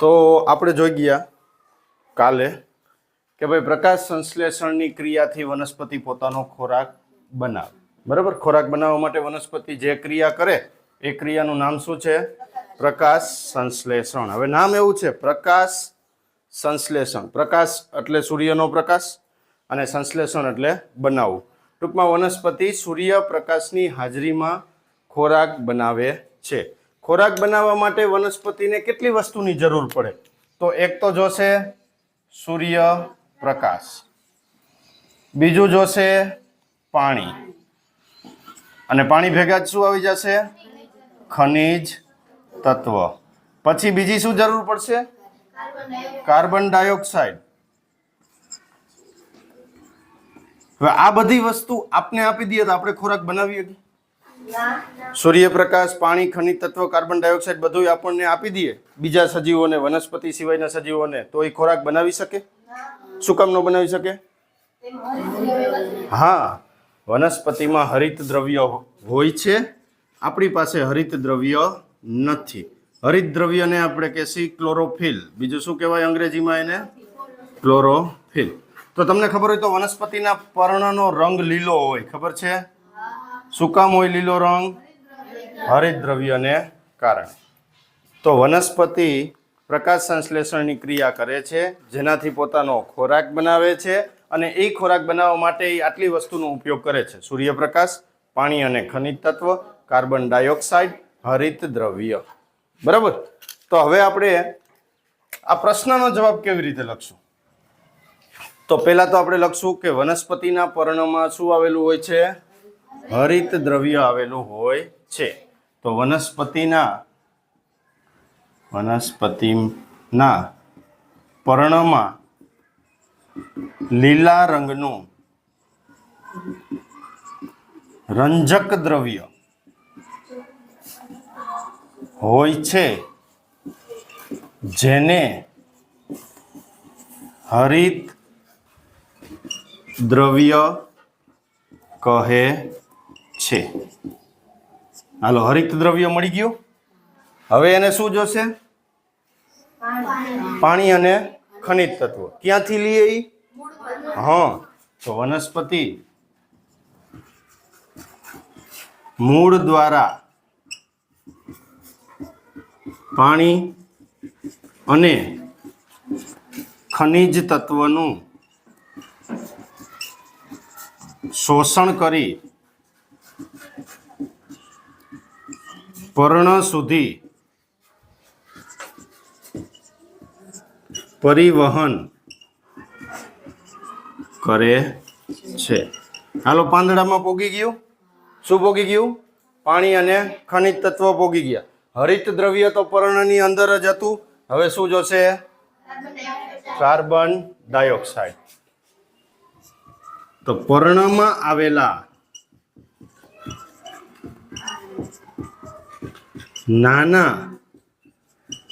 તો આપણે જોઈ ગયા કાલે કે ભાઈ પ્રકાશ સંશ્લેષણની ક્રિયાથી વનસ્પતિ પોતાનો ખોરાક બનાવે. બરાબર? ખોરાક બનાવવા માટે વનસ્પતિ જે ક્રિયા કરે, એ ક્રિયાનું નામ શું છે? પ્રકાશ સંશ્લેષણ. હવે નામ એવું છે, પ્રકાશ સંશ્લેષણ. પ્રકાશ એટલે સૂર્યનો પ્રકાશ અને સંશ્લેષણ એટલે બનાવવું. ટૂંકમાં વનસ્પતિ સૂર્યપ્રકાશની હાજરીમાં ખોરાક બનાવે છે. ખોરાક બનાવવા માટે વનસ્પતિને કેટલી વસ્તુની જરૂર પડે? તો એક તો જોશે સૂર્ય પ્રકાશ. બીજું જોશે પાણી. અને પાણી ભેગા શું આવી જશે? ખનિજ તત્વ. પછી બીજી શું જરૂર પડશે? Carbon dioxide. હવે આ બધી વસ્તુ આપને આપી દઈએ તો આપણે ખોરાક બનાવી શકીએ સૂર્યપ્રકાશ, પાણી, ખનિજ તત્વ, કાર્બન ડાયોક્સાઇડ બધું આપણને આપી દઈએ. બીજા સજીવોને, વનસ્પતિ સિવાયના સજીવોને, તો એ ખોરાક બનાવી શકે? શું કામ ન બનાવી શકે? હા, વનસ્પતિમાં હરિત દ્રવ્ય હોય છે. આપણી પાસે હરિત દ્રવ્ય નથી. હરિત દ્રવ્યને આપણે કહેશી ક્લોરોફિલ. બીજું શું કહેવાય અંગ્રેજીમાં એને? ક્લોરોફિલ. તો તમને ખબર હોય તો વનસ્પતિના પર્ણનો રંગ લીલો હોય. ખબર છે? શું કામ હોય લીલો રંગ? હરિદ્રવ્યને કારણે. તો વનસ્પતિ પ્રકાશ સંશ્લેષણની ક્રિયા કરે છે, જેનાથી પોતાનો ખોરાક બનાવે છે અને એ ખોરાક બનાવવા માટે એ આટલી વસ્તુનો ઉપયોગ કરે છે. સૂર્યપ્રકાશ, પાણી અને ખનિજ તત્વ, કાર્બન ડાયોક્સાઇડ હરિત દ્રવ્ય બરાબર? તો હવે આપણે આ પ્રશ્નનો જવાબ કેવી રીતે લખશું? તો પહેલાં તો આપણે લખશું કે વનસ્પતિના પર્ણમાં શું આવેલું હોય છે? હરિત દ્રવ્ય આવેલું હોય છે. તો વનસ્પતિના વનસ્પતિના પર્ણમાં લીલા રંગનું રંજક દ્રવ્ય હોય છે, જેને હરિત દ્રવ્ય કહે છે. હાલો હરિત દ્રવ્ય મળી ગયું? હવે એને શું જોશે? પાણી. અને ખનિજ તત્વો. ક્યાંથી લઈએ એ હા તો વનસ્પતિ. મૂળ દ્વારા. પાણી અને ખનિજ તત્વનું શોષણ કરી પર્ણ સુધી પરિવહન કરે છે. હાલો, પાંદડામાં પોગી ગયું. શું પોગી ગયું? પાણી અને ખનિજ તત્વ પોગી ગયા. હરિત દ્રવ્ય તો પર્ણની અંદર જ હતું. હવે શું જોશે? Carbon dioxide. તો પર્ણમાં આવેલા નાના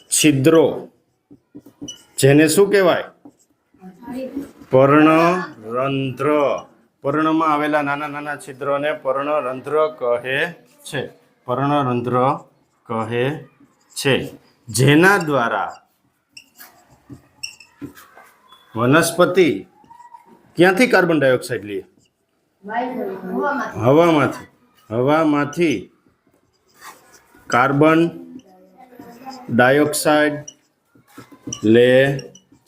છિદ્રો જેને શું કહેવાય? પર્ણરંધ્ર. પર્ણમાં આવેલા નાના નાના છિદ્રોને પર્ણરંધ્ર કહે છે. પર્ણરંધ્ર કહે છે. જેના દ્વારા વનસ્પતિ ક્યાંથી કાર્બન ડાયોક્સાઇડ લે? હવામાંથી. હવામાંથી કાર્બન ડાયોક્સાઇડ લે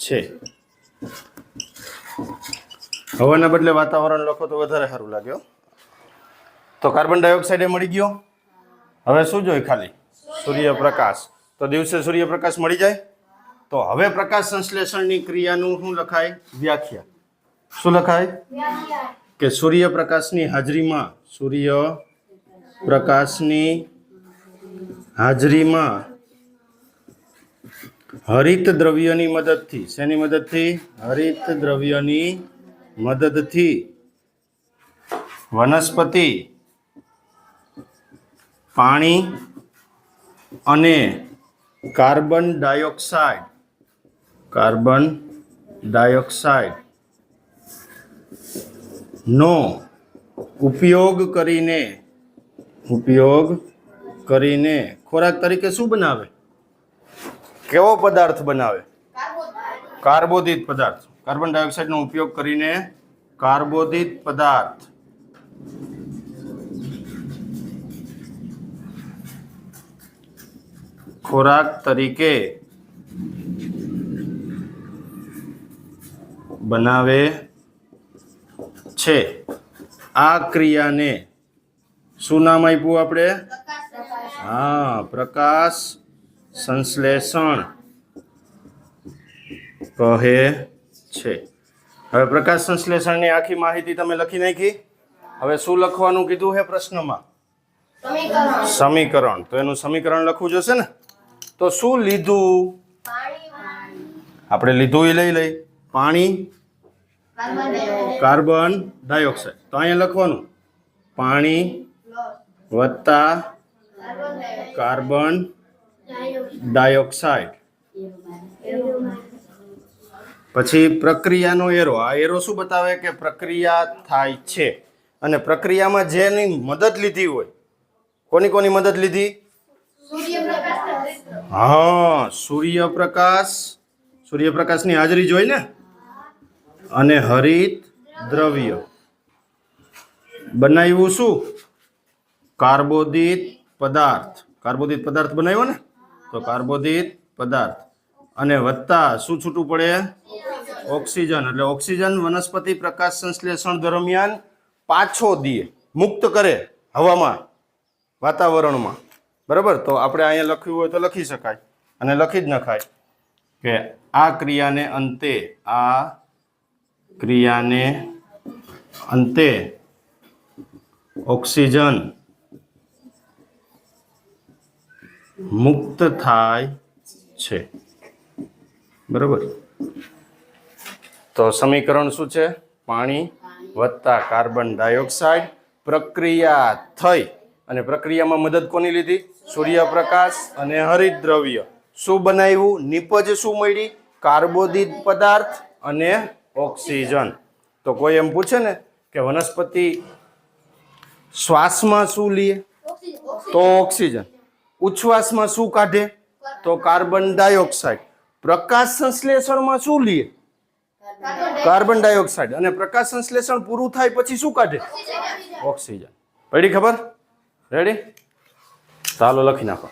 છે. હવાના બદલે વાતાવરણ લખો તો વધારે સારું લાગ્યો તો કાર્બન ડાયોક્સાઇડ એ મળી ગયો. હવે શું જોઈએ ખાલી? સૂર્યપ્રકાશ. તો દિવસે સૂર્યપ્રકાશ મળી જાય? તો હવે પ્રકાશ સંશ્લેષણની ક્રિયાનું શું લખાય? વ્યાખ્યા. શું લખાય? કે સૂર્યપ્રકાશની હાજરીમાં સૂર્ય પ્રકાશની હાજરીમાં હરિત દ્રવ્યની મદદથી, શેની મદદથી? હરિત દ્રવ્યની મદદથી. વનસ્પતિ, પાણી અને કાર્બન ડાયોક્સાઇડ. કાર્બન ડાયોક્સાઇડ નો ઉપયોગ કરીને, ઉપયોગ કરીને ખોરાક તરીકે શું બનાવે? કેવો પદાર્થ બનાવે? કાર્બોદિત પદાર્થ. કાર્બન ડાયોક્સાઇડનો ઉપયોગ કરીને કાર્બોદિત પદાર્થ. ખોરાક તરીકે બનાવે છે. આ ક્રિયાને શું નામ આપ્યું આપણે? હા પ્રકાશ સંશ્લેષણ કહે છે. હવે પ્રકાશ સંશ્લેષણની આખી માહિતી તમે લખી નાખી. હવે શું લખવાનું કીધું છે પ્રશ્નમાં? સમીકરણ. તો એનું સમીકરણ લખવું જોશે ને? તો શું લીધું? આપણે લીધું એ લઈ લઈ. પાણી? Carbon dioxide. તો અહીંયા લખવાનું. પાણી વત્તા કાર્બન ડાયોક્સાઇડ. પછી પ્રક્રિયાનો એરો. આ એરો શું બતાવે કે પ્રક્રિયા થાય છે? અને પ્રક્રિયામાં જેની મદદ લીધી હોય, કોની કોની મદદ લીધી? હા, સૂર્યપ્રકાશ. સૂર્યપ્રકાશની હાજરી જોઈ ને? અને હરિત દ્રવ્ય. બનાવ્યું શું? કાર્બોદિત પદાર્થ. કાર્બોદિત પદાર્થ બનાવ્યો ને? તો કાર્બોદિત પદાર્થ. અને વત્તા શું છૂટું પડે? ઓક્સિજન. એટલે ઓક્સિજન વનસ્પતિ પ્રકાશ સંશ્લેષણ દરમિયાન પાછો દે. મુક્ત કરે હવામાં, વાતાવરણમાં. બરાબર? તો આપણે અહીંયા લખ્યું હોય તો લખી શકાય. અને લખી જ નખાય કે આ ક્રિયાને અંતે, આ ક્રિયાને અંતે ઓક્સિજન મુક્ત થાય છે. બરાબર? તો સમીકરણ શું છે? પાણી વત્તા કાર્બન ડાયોક્સાઇડ પ્રક્રિયા થઈ. અને પ્રક્રિયામાં મદદ કોની લીધી? સૂર્યપ્રકાશ અને હરિદ્રવ્ય. શું બનાવ્યું? નિપજ શું મળી? કાર્બોદિત પદાર્થ અને ઓક્સિજન. તો કોઈ એમ પૂછે ને કે વનસ્પતિ શ્વાસમાં શું લે? તો ઓક્સિજન. ઉચ્છ્વાસમાં શું કાઢે? તો કાર્બન ડાયોક્સાઇડ. પ્રકાશ સંશ્લેષણમાં શું લે કાર્બન ડાયોક્સાઇડ. અને પ્રકાશ સંશ્લેષણ પૂરું થાય પછી શું કાઢે? ઓક્સિજન. પડી ખબર? રેડી ચાલો લખી નાખો.